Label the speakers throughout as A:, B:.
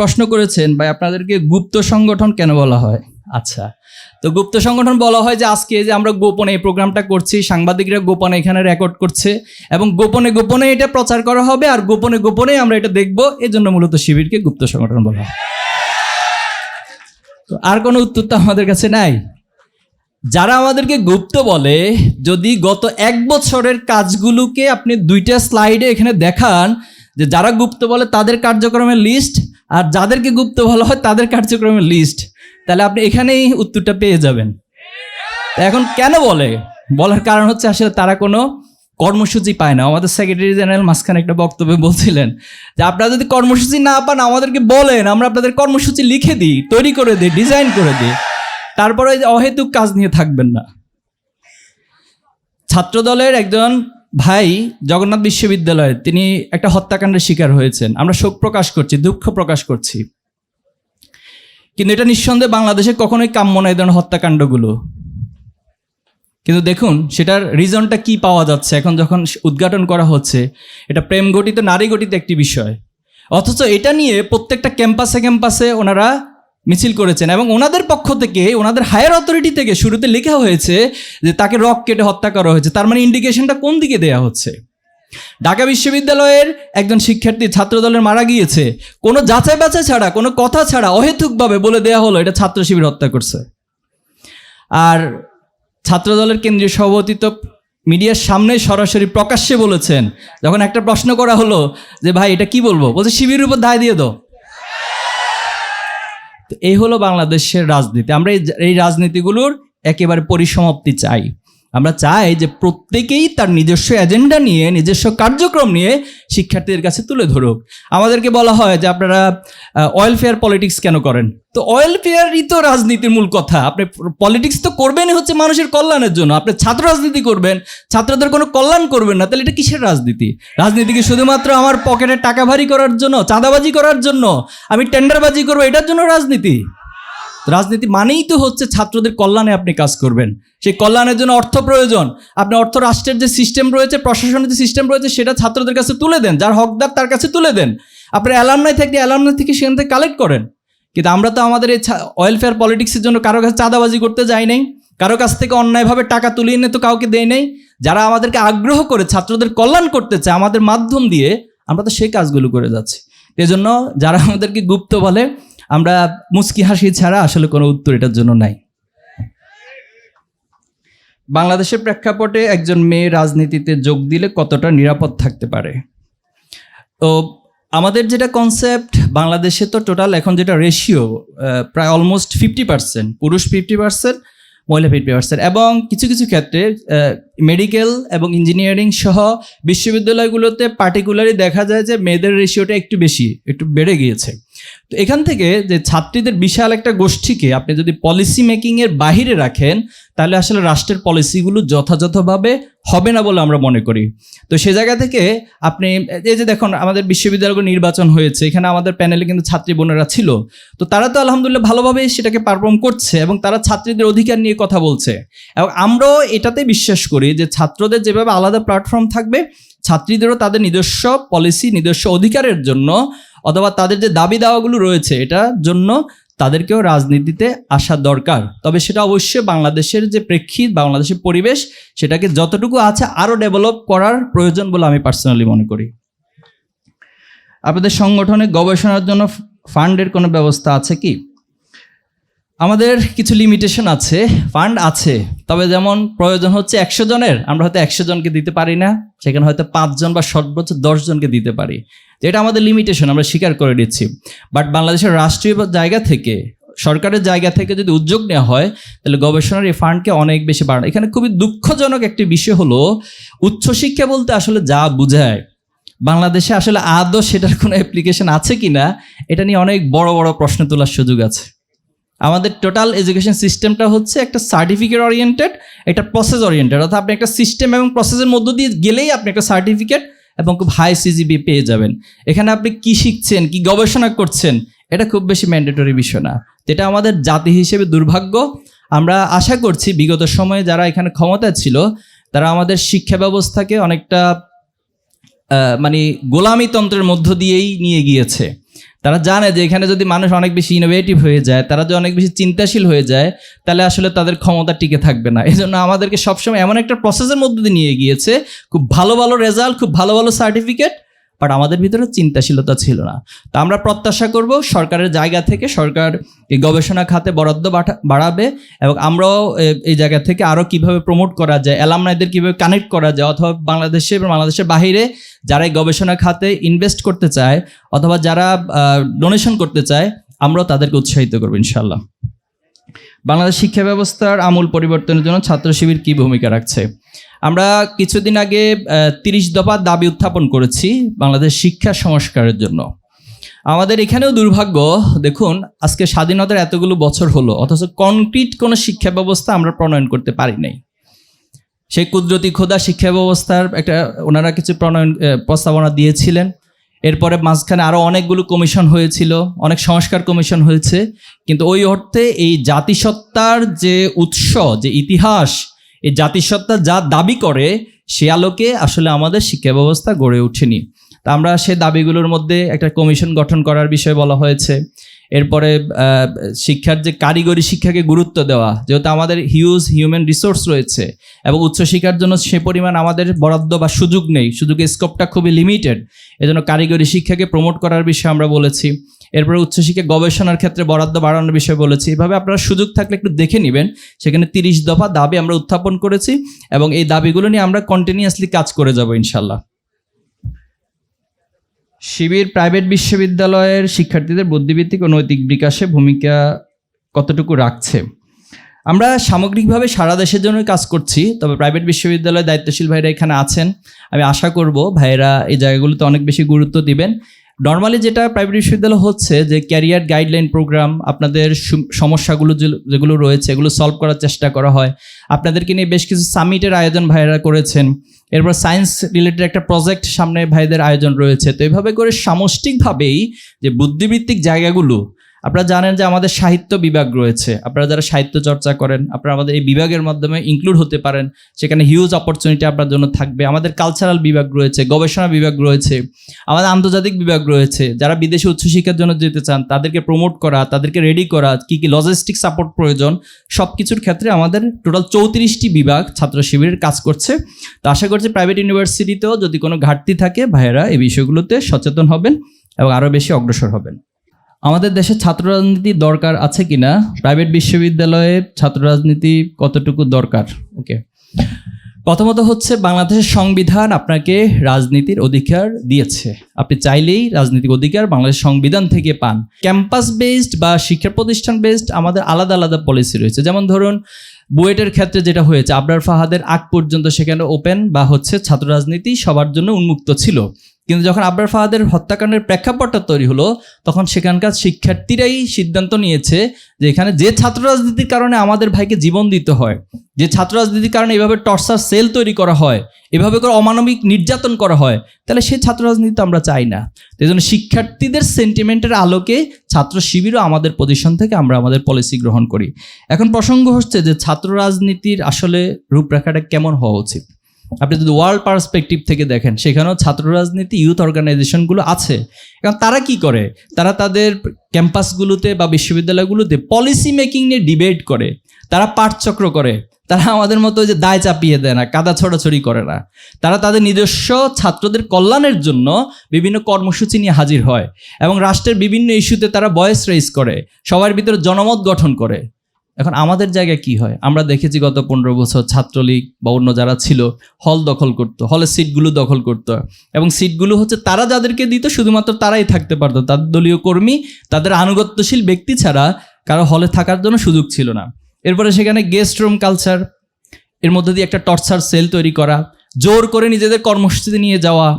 A: প্রশ্ন করেছেন, ভাই, আপনাদেরকে গুপ্ত সংগঠন কেন বলা হয়? আচ্ছা তো গুপ্ত সংগঠন বলা হয় যে আজকে যে আমরা গোপনে এই প্রোগ্রামটা করছি, সাংবাদিকরা গোপনে এখানে রেকর্ড করছে এবং গোপনে গোপনে এটা প্রচার করা হবে আর গোপনে গোপনে আমরা এটা দেখব। এই জন্য মূলত শিবিরকে গুপ্ত সংগঠন বলা হয়। তো আর কোনো উত্তর তো আমাদের কাছে নাই। যারা আমাদেরকে গুপ্ত বলে, যদি গত এক বছরের কাজগুলোকে আপনি দুইটা স্লাইডে এখানে দেখান যে যারা গুপ্ত বলে তাদের কার্যক্রমের লিস্ট আর যাদেরকে গুপ্ত বলা হয় তাদের কার্যক্রমের লিস্ট তাহলে আপনি এখানেই উত্তরটা পেয়ে যাবেন। এখন কেন বলে? বলার কারণ হচ্ছে আসলে তারা কোনো কর্মসূচি পায় না। আমাদের সেক্রেটারি জেনারেল মাঝখানে একটা বক্তব্যে বলছিলেন যে, আপনারা যদি কর্মসূচি না পান, আমাদেরকে বলেন, আমরা আপনাদের কর্মসূচি লিখে দিই, তৈরি করে দিই ডিজাইন করে দিই। তারপরে অহেতুক কাজ নিয়ে থাকবেন না। ছাত্রদলের একজন ভাই জগন্নাথ বিশ্ববিদ্যালয়ে তিনি একটা হত্যাকাণ্ডের শিকার হয়েছেন। আমরা শোক প্রকাশ করছি, দুঃখ প্রকাশ করছি। কিন্তু এটা নিঃসন্দেহে বাংলাদেশে কখনোই কাম্য নয় ধরনের হত্যাকাণ্ডগুলো। কিন্তু দেখুন, সেটার রিজনটা কি পাওয়া যাচ্ছে? এখন যখন উদ্ঘাটন করা হচ্ছে, এটা প্রেম গঠিত, নারী গঠিত একটি বিষয়। অথচ এটা নিয়ে প্রত্যেকটা ক্যাম্পাসে ক্যাম্পাসে ওনারা মিছিল করেছেন এবং ওনাদের পক্ষ থেকে, ওনাদের হায়ার অথরিটি থেকে শুরুতে লেখা হয়েছে যে তাকে রক কেটে হত্যা করা হয়েছে। তার মানে ইন্ডিকেশনটা কোন দিকে দেয়া হচ্ছে? ঢাকা বিশ্ববিদ্যালয়ের একজন শিক্ষার্থী ছাত্রদলের মারা গিয়েছে। কোনো যাচাই বাছাই ছাড়া, কোনো কথা ছাড়া অহেতুকভাবে বলে দেয়া হলো, এটা ছাত্র শিবির হত্যা করছে। আর ছাত্রদলের কেন্দ্রীয় সভাপতি তো মিডিয়ার সামনে সরাসরি প্রকাশ্যে বলেছেন, যখন একটা প্রশ্ন করা হলো যে, ভাই, এটা কি বলব? বলছে, শিবিরের উপর দায় দিয়ে দাও। এই হলো বাংলাদেশের রাজনীতি। আমরা এই রাজনীতিগুলোর একেবারে পরিসমাপ্তি চাই। আমরা চাই যে প্রত্যেকেই তার নিজস্ব এজেন্ডা নিয়ে, নিজস্ব কার্যক্রম নিয়ে শিক্ষার্থীদের কাছে তুলে ধরুক। আমাদেরকে বলা হয় যে আপনারা ওয়েলফেয়ার পলিটিক্স কেন করেন? তো ওয়েলফেয়ারই তো রাজনীতির মূল কথা। আপনি পলিটিক্স তো করবেনই হচ্ছে মানুষের কল্যাণের জন্য। আপনি ছাত্র রাজনীতি করবেন, ছাত্রদের কোনো কল্যাণ করবেন না, তাহলে এটা কিসের রাজনীতি? রাজনীতি কি শুধুমাত্র আমার পকেটে টাকা ভারী করার জন্য, চাঁদাবাজি করার জন্য, আমি টেন্ডারবাজি করব, এটার জন্য রাজনীতি? রাজনীতি মানেই তো হচ্ছে ছাত্রদের কল্যাণে আপনি কাজ করবেন। সেই কল্যাণের জন্য অর্থ প্রয়োজন। আপনি অর্থ রাষ্ট্রের যে সিস্টেম রয়েছে, প্রশাসনের যে সিস্টেম রয়েছে, সেটা ছাত্রদের কাছে তুলে দেন। যার হকদার তার কাছে তুলে দেন। আপনার অ্যালামনাই থাকলে অ্যালামনাই থেকে সেখান থেকে কালেক্ট করেন। কিন্তু আমরা তো আমাদের এই ওয়েলফেয়ার পলিটিক্সের জন্য কারও কাছে চাঁদাবাজি করতে যাই নাই। কারও কাছ থেকে অন্যায়ভাবে টাকা তুলিয়ে এনে তো কাউকে দেয় নেই। যারা আমাদেরকে আগ্রহ করে ছাত্রদের কল্যাণ করতে চায় আমাদের মাধ্যম দিয়ে আমরা তো সেই কাজগুলো করে যাচ্ছি। এজন্য যারা আমাদেরকে গুপ্ত বলে আমরা মুস্কি হাসি ছাড়া আসলে কোনো উত্তর এটার জন্য নাই। বাংলাদেশের প্রেক্ষাপটে একজন মেয়ে রাজনীতিতে যোগ দিলে কতটা নিরাপদ থাকতে পারে? তো আমাদের যেটা কনসেপ্ট বাংলাদেশে তো টোটাল এখন যেটা রেশিও প্রায় অলমোস্ট ফিফটি পার্সেন্ট পুরুষ ফিফটি পার্সেন্ট মহিলা ফিফটি পার্সেন্ট এবং কিছু কিছু ক্ষেত্রে মেডিকেল এবং ইঞ্জিনিয়ারিং সহ বিশ্ববিদ্যালয়গুলোতে পার্টিকুলারই দেখা যায় যে মেয়েদের রেশিওটা একটু বেশি, একটু বেড়ে গিয়েছে। তো এখান থেকে যে ছাত্রীদের বিশাল একটা গোষ্ঠীকে আপনি যদি পলিসি মেকিংয়ের বাহিরে রাখেন, তাহলে আসলে রাষ্ট্রের পলিসিগুলো যথাযথভাবে হবে না বলে আমরা মনে করি। তো সে জায়গা থেকে আপনি, এই যে দেখুন, আমাদের বিশ্ববিদ্যালয়গুলো নির্বাচন হয়েছে, এখানে আমাদের প্যানেলে কিন্তু ছাত্রী বোনেরা ছিল। তো তারা তো আলহামদুলিল্লাহ ভালোভাবে সেটাকে পারফর্ম করছে এবং তারা ছাত্রীদের অধিকার নিয়ে কথা বলছে। এবং আমরাও এটাতে বিশ্বাস করি যে ছাত্রদের যেভাবে আলাদা প্ল্যাটফর্ম থাকবে, ছাত্রীদেরও তাদের নিজস্ব পলিসি নিজস্ব অধিকারের জন্য অথবা তাদের যে দাবি দাওয়াগুলো রয়েছে, এটার জন্য তাদেরকেও রাজনীতিতে আসার দরকার। তবে সেটা অবশ্যই বাংলাদেশের যে প্রেক্ষিত, বাংলাদেশের পরিবেশ, সেটাকে যতটুকু আছে আরও ডেভেলপ করার প্রয়োজন বলে আমি পার্সোনালি মনে করি। আপনাদের সংগঠনে গবেষণার জন্য ফান্ডের কোনো ব্যবস্থা আছে কি? আমাদের কিছু লিমিটেশন আছে ফান্ড আছে, তবে যেমন প্রয়োজন হচ্ছে একশো জনের, আমরা হয়তো একশো জনকে দিতে পারি না, সেখানে হয়তো পাঁচজন বা সর্বোচ্চ দশ জনকে দিতে পারি। এটা আমাদের লিমিটেশন আমরা স্বীকার করে দিচ্ছি বাট বাংলাদেশের রাষ্ট্রীয় জায়গা থেকে, সরকারের জায়গা থেকে যদি উদ্যোগ নেওয়া হয়, তাহলে গবেষণার এই ফান্ডকে অনেক বেশি বাড়ানো। এখানে খুবই দুঃখজনক একটি বিষয় হলো, উচ্চশিক্ষা বলতে আসলে যা বোঝায়, বাংলাদেশে আসলে আদৌ সেটার কোনো অ্যাপ্লিকেশন আছে কি না এটা নিয়ে অনেক বড় বড় প্রশ্ন তোলার সুযোগ আছে। আমাদের টোটাল এডুকেশন সিস্টেমটা হচ্ছে একটা সার্টিফিকেট ওরিয়েন্টেড একটা প্রসেস ওরিয়েন্টেড অর্থাৎ আপনি একটা সিস্টেম এবং প্রসেসের মধ্য দিয়ে গেলেই আপনি একটা সার্টিফিকেট এবং খুব হাই সিজিবি পেয়ে যাবেন। এখানে আপনি কি শিখছেন, কি গবেষণা করছেন, এটা খুব বেশি ম্যান্ডেটরি বিষয় না। এটা আমাদের জাতি হিসেবে দুর্ভাগ্য। আমরা আশা করছি বিগত সময়ে যারা এখানে ক্ষমতা ছিল, তারা আমাদের শিক্ষা ব্যবস্থাকে অনেকটা মানে গোলামী তন্ত্রের মধ্য দিয়েই নিয়ে গিয়েছে। তারা জানে যে এখানে যদি মানুষ অনেক বেশি ইনোভেটিভ হয়ে যায়, তারা যদি অনেক বেশি চিন্তাশীল হয়ে যায়, তাহলে আসলে তাদের ক্ষমতা টিকে থাকবে না। এই জন্য আমাদেরকে সবসময় এমন একটা প্রসেসের মধ্যে দিয়ে নিয়ে গিয়েছে, খুব ভালো ভালো রেজাল্ট খুব ভালো ভালো সার্টিফিকেট বাট আমাদের ভিতরে চিন্তাশীলতা ছিল না। তো আমরা প্রত্যাশা করব সরকারের জায়গা থেকে সরকার এই গবেষণা খাতে বরাদ্দ বাড়াবে এবং আমরাও এই জায়গা থেকে আরও কীভাবে প্রমোট করা যায় অ্যালামনাইদের কীভাবে কানেক্ট করা যায় অথবা বাংলাদেশে এবং বাংলাদেশের বাইরে যারা এই গবেষণা খাতে ইনভেস্ট করতে চায় অথবা যারা ডোনেশন করতে চায়, আমরাও তাদেরকে উৎসাহিত করব ইনশাল্লাহ বাংলাদেশ শিক্ষা ব্যবস্থার আমূল পরিবর্তনের জন্য ছাত্র শিবির কী ভূমিকা রাখছে? আমরা কিছুদিন আগে তিরিশ দফা দাবি উত্থাপন করেছি বাংলাদেশ শিক্ষা সংস্কারের জন্য। আমাদের এখানেও দুর্ভাগ্য, দেখুন, আজকে স্বাধীনতার এতগুলো বছর হলো, অথচ কনক্রিট কোনো শিক্ষা ব্যবস্থা আমরা প্রণয়ন করতে পারি নাই। সেই কুদরতি খোদা শিক্ষা ব্যবস্থার একটা, ওনারা কিছু প্রণয়ন প্রস্তাবনা দিয়েছিলেন। এরপরে মাঝখানে আরও অনেকগুলো কমিশন হয়েছিল, অনেক সংস্কার কমিশন হয়েছে, কিন্তু ওই অর্থে এই জাতিসত্তার যে উৎস, যে ইতিহাস, এই জাতিসত্তা যা দাবি করে, সে আলোকে আসলে আমাদের শিক্ষা ব্যবস্থা গড়ে ওঠেনি। তা আমরা সে দাবিগুলোর মধ্যে একটা কমিশন গঠন করার বিষয়ে বলা হয়েছে। এরপরে শিক্ষার যে কারিগরি শিক্ষাকে গুরুত্ব দেওয়া, যেহেতু আমাদের হিউজ হিউম্যান রিসোর্স রয়েছে এবং উচ্চশিক্ষার জন্য সে পরিমাণ আমাদের বরাদ্দ বা সুযোগ নেই সুযোগের স্কোপটা খুবই লিমিটেড এজন্য কারিগরি শিক্ষাকে প্রমোট করার বিষয়ে আমরা বলেছি, এরপরে উচ্চশিক্ষা গবেষণার ক্ষেত্রে বরাদ্দ বাড়ানোর বিষয়ে বলেছি, এভাবে আপনারা সুযোগ থাকলে একটু দেখে নেবেন, সেখানে তিরিশ দফা দাবি আমরা উত্থাপন করেছি এবং এই দাবিগুলো নিয়ে আমরা কন্টিনিউয়াসলি কাজ করে যাব ইনশাল্লাহ শিবির প্রাইভেট বিশ্ববিদ্যালয়ের শিক্ষার্থীদের বুদ্ধিভিত্তিক ও নৈতিক বিকাশে ভূমিকা কতটুকু রাখছে? আমরা সামগ্রিকভাবে সারা দেশের জন্য কাজ করছি, তবে প্রাইভেট বিশ্ববিদ্যালয়ের দায়িত্বশীল ভাইরা এখানে আছেন। আমি আশা করব ভাইয়েরা এই জায়গাগুলোতে অনেক বেশি গুরুত্ব দিবেন। নর্মালি যেটা প্রাইভেট বিশ্ববিদ্যালয় হচ্ছে যে ক্যারিয়ার গাইডলাইন প্রোগ্রাম আপনাদের সমস্যাগুলো যেগুলো রয়েছে, এগুলো সলভ করার চেষ্টা করা হয়। আপনাদেরকে নিয়ে বেশ কিছু সামিটের আয়োজন ভাইয়েরা করেছেন। এরপর সায়েন্স রিলেটেড একটা প্রজেক্ট সামনে ভাইদের আয়োজন রয়েছে। তো এইভাবে করে সামষ্টিকভাবেই যে বুদ্ধিবৃত্তিক জায়গাগুলো আপনারা জানেন যে আমাদের সাহিত্য বিভাগ রয়েছে। আপনারা যারা সাহিত্য চর্চা করেন, আপনারা আমাদের এই বিভাগের মাধ্যমে ইনক্লুড হতে পারেন। সেখানে হিউজ অপরচুনিটি আপনার জন্য থাকবে। আমাদের কালচারাল বিভাগ রয়েছে, গবেষণা বিভাগ রয়েছে, আমাদের আন্তর্জাতিক বিভাগ রয়েছে। যারা বিদেশে উচ্চশিক্ষার জন্য যেতে চান, তাদেরকে প্রমোট করা, তাদেরকে রেডি করা, কি কি লজিস্টিক সাপোর্ট প্রয়োজন সব কিছুর ক্ষেত্রে আমাদের টোটাল চৌত্রিশটি বিভাগ ছাত্র শিবিরের কাজ করছে। তো আশা করছি প্রাইভেট ইউনিভার্সিটিতেও যদি কোনো ঘাটতি থাকে, ভাইয়েরা এই বিষয়গুলোতে সচেতন হবেন এবং আরও বেশি অগ্রসর হবেন। আমাদের দেশে ছাত্র রাজনীতি দরকার আছে কিনা? প্রাইভেট বিশ্ববিদ্যালয়ে ছাত্র রাজনীতি কতটুকু দরকার? ওকে প্রথমত হচ্ছে বাংলাদেশের সংবিধান আপনাকে রাজনীতির অধিকার দিয়েছে। আপনি চাইলেই রাজনৈতিক অধিকার বাংলাদেশ সংবিধান থেকে পান। ক্যাম্পাস বেসড বা শিক্ষা প্রতিষ্ঠান বেসড আমাদের আলাদা আলাদা পলিসি রয়েছে। যেমন ধরুন, বুয়েটের ক্ষেত্রে যেটা হয়েছে, আবরার ফাহাদের আগ পর্যন্ত সেখানে ওপেন বা হচ্ছে ছাত্র রাজনীতি সবার জন্য উন্মুক্ত ছিল। কিন্তু যখন আব্বার ফাহাদের হত্যাকাণ্ডের প্রেক্ষাপটটা তৈরি হলো, তখন সেখানকার শিক্ষার্থীরাই সিদ্ধান্ত নিয়েছে যে এখানে যে ছাত্র রাজনীতির কারণে আমাদের ভাইকে জীবন দিতে হয়, যে ছাত্র রাজনীতির কারণে এভাবে টর্চার সেল তৈরি করা হয়, এভাবে করে অমানবিক নির্যাতন করা হয়, তাহলে সেই ছাত্র রাজনীতি আমরা চাই না। এই জন্য শিক্ষার্থীদের সেন্টিমেন্টের আলোকে ছাত্র শিবিরও আমাদের পজিশন থেকে আমরা আমাদের পলিসি গ্রহণ করি। এখন প্রসঙ্গ হচ্ছে যে ছাত্র রাজনীতির আসলে রূপরেখাটা কেমন হওয়া উচিত? আপনি যদি ওয়ার্ল্ড পার্সপেক্টিভ থেকে দেখেন, সেখানেও ছাত্র রাজনীতি ইউথ অর্গানাইজেশনগুলো আছে। এখন তারা কি করে? তারা তাদের ক্যাম্পাসগুলোতে বা বিশ্ববিদ্যালয়গুলোতে পলিসি মেকিং নিয়ে ডিবেট করে। তারা পাঠচক্র করে। তারা আমাদের মতো যে দায় চাপিয়ে দেয় না, কাদা ছড়াছড়ি করে না। তারা তাদের নিজস্ব ছাত্রদের কল্যাণের জন্য বিভিন্ন কর্মসূচি নিয়ে হাজির হয়। এবং রাষ্ট্রের বিভিন্ন ইস্যুতে তারা ভয়েস রেইজ করে। সবার ভিতরে জনমত গঠন করে। এখন আমাদের জায়গায় কি হয়? আমরা দেখেছি গত পনেরো বছর ছাত্রলীগ বা অন্য যারা ছিল, হল দখল করতো, হলের সিটগুলো দখল করতো। এবং সিটগুলো হচ্ছে তারা যাদেরকে দিত, শুধুমাত্র তারাই থাকতে পারতো। তাদের দলীয় কর্মী, তাদের আনুগত্যশীল ব্যক্তি ছাড়া কারও হলে থাকার জন্য সুযোগ ছিল না। এরপরে সেখানে গেস্ট রুম কালচার এর মধ্যে দিয়ে একটা টর্চার সেল তৈরি করা, জোর করে নিজেদের কর্মসূচিতে নিয়ে যাওয়া।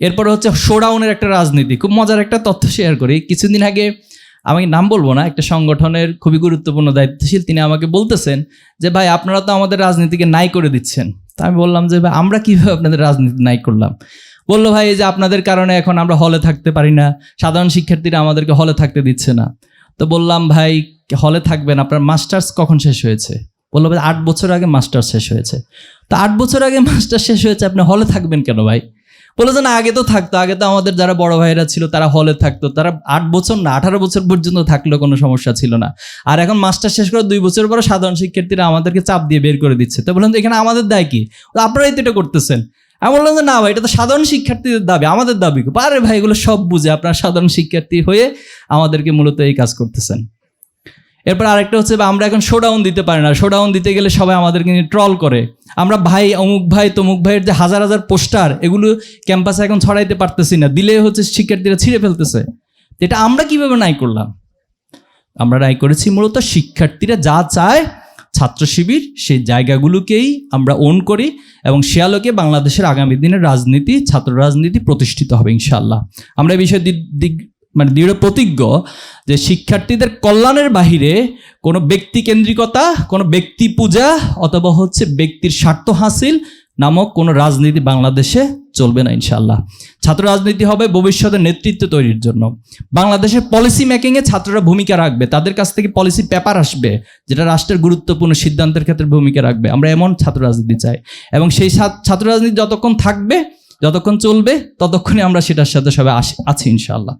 A: এরপরে হচ্ছে শোডাউনের একটা রাজনীতি, খুব মজার একটা তথ্য শেয়ার করি। কিছুদিন আগে আমি নাম বলব না, একটা সংগঠনের খুবই গুরুত্বপূর্ণ দায়িত্বশীল, তিনি আমাকে বলতেছেন যে, ভাই, আপনারা তো আমাদের রাজনীতিকে নাই করে দিচ্ছেন। তা আমি বললাম যে, ভাই, আমরা কীভাবে আপনাদের রাজনীতি নাই করলাম? বলল, ভাই, এই যে আপনাদের কারণে এখন আমরা হলে থাকতে পারি না, সাধারণ শিক্ষার্থীরা আমাদেরকে হলে থাকতে দিচ্ছে না। তো বললাম, ভাই, হলে থাকবেন, আপনার মাস্টার্স কখন শেষ হয়েছে? বলল, ভাই, আট বছর আগে মাস্টার্স শেষ হয়েছে। তো আট বছর আগে মাস্টার শেষ হয়েছে, আপনি হলে থাকবেন কেন, ভাই? বলে যে না, আগে তো থাকতো, আগে তো আমাদের যারা বড় ভাইরা ছিল তারা হলে থাকতো। তারা আট বছর না, আঠারো বছর পর্যন্ত থাকলেও কোনো সমস্যা ছিল না। আর এখন মাস্টার শেষ করে দুই বছর পরে সাধারণ শিক্ষার্থীরা আমাদেরকে চাপ দিয়ে বের করে দিচ্ছে। তো বললাম এখানে আমাদের দায় কি? আপনারাই তো এটা করতেছেন। আমি বললাম যে, না ভাই, এটা তো সাধারণ শিক্ষার্থীদের দাবি, আমাদের দাবি? আরে ভাই, এগুলো সব বুঝে আপনারা সাধারণ শিক্ষার্থী হয়ে আমাদেরকে মূলত এই কাজ করতেছেন। এরপর আরেকটা হচ্ছে আমরা এখন শোডাউন দিতে পারি না। শোডাউন দিতে গেলে সবাই আমাদেরকে নিয়ে ট্রল করে। আমরা ভাই, অমুক ভাই, তমুক ভাইয়ের যে হাজার হাজার পোস্টার, এগুলো ক্যাম্পাসে এখন ছড়াইতে পারতেছি না। দিলে হচ্ছে শিক্ষার্থীরা ছিঁড়ে ফেলতেছে। এটা আমরা কীভাবে নাই করলাম? আমরা রায় করেছি মূলত শিক্ষার্থীরা যা চায়, ছাত্র শিবির, সেই জায়গাগুলোকেই আমরা ওন করি এবং সে আলোকে বাংলাদেশের আগামী দিনের রাজনীতি, ছাত্র রাজনীতি প্রতিষ্ঠিত হবে ইনশাল্লাহ আমরা এই বিষয়ে দিক মানে দৃঢ় প্রতিজ্ঞ যে শিক্ষার্থীদের কল্যাণের বাহিরে কোনো ব্যক্তি কেন্দ্রিকতা, কোনো ব্যক্তি পূজা অথবা হচ্ছে ব্যক্তির স্বার্থ হাসিল নামক কোনো রাজনীতি বাংলাদেশে চলবে না ইনশাল্লাহ ছাত্র রাজনীতি হবে ভবিষ্যতের নেতৃত্ব তৈরির জন্য। বাংলাদেশের পলিসি মেকিংয়ে ছাত্ররা ভূমিকা রাখবে। তাদের কাছ থেকে পলিসি পেপার আসবে যেটা রাষ্ট্রের গুরুত্বপূর্ণ সিদ্ধান্তের ক্ষেত্রে ভূমিকা রাখবে। আমরা এমন ছাত্র রাজনীতি চাই। এবং সেই ছাত্র- রাজনীতি যতক্ষণ থাকবে, যতক্ষণ চলবে, ততক্ষণই আমরা সেটার সাথে সবাই আছি ইনশাআল্লাহ।